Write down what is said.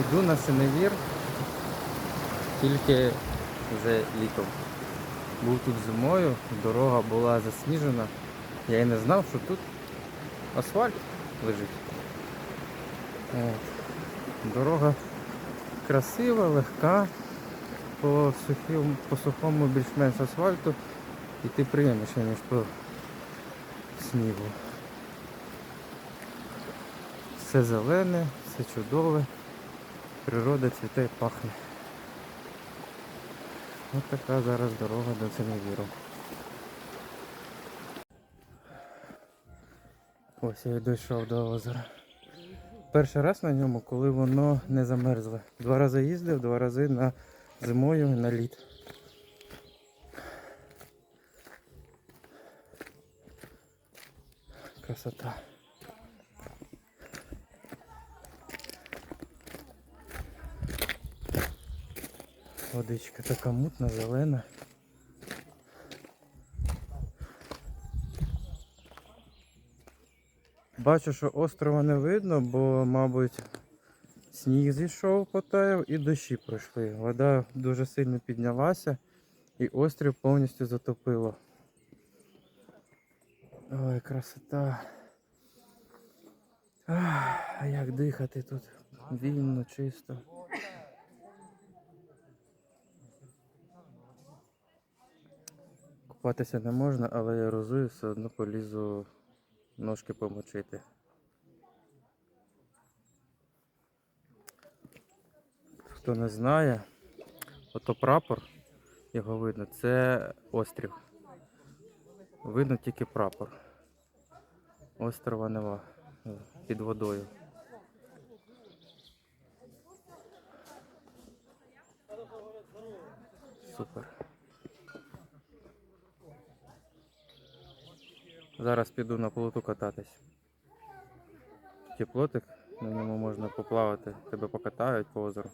Іду на синевір, тільки вже літом. Був тут зимою, дорога була засніжена. Я і не знав, що тут асфальт лежить. От. Дорога красива, легка, по, сухому, по сухому більш-менш асфальту йти приємніше, ніж по снігу. Все зелене, все чудове, природа цвіте і пахне. Ось така зараз дорога до Ценевіру. Ось я дійшов до озера. Перший раз на ньому, коли воно не замерзло. Два рази їздив, два рази на зимою на лід. Красота. Водичка така мутна, зелена. Бачу, що острова не видно, бо, мабуть, сніг зійшов, потаяв і дощі пройшли. Вода дуже сильно піднялася і острів повністю затопило. Ой, красота. Ах, як дихати тут? Вільно, чисто. Купатися не можна, але я розую, все одно полізу ножки помочити. Хто не знає, ото прапор, його видно, це острів. Видно тільки прапор. Острова нема е, під водою. Супер. Зараз піду на плоту кататись. Теплотик, плотик, на ньому можна поплавати, тебе покатають по озеру.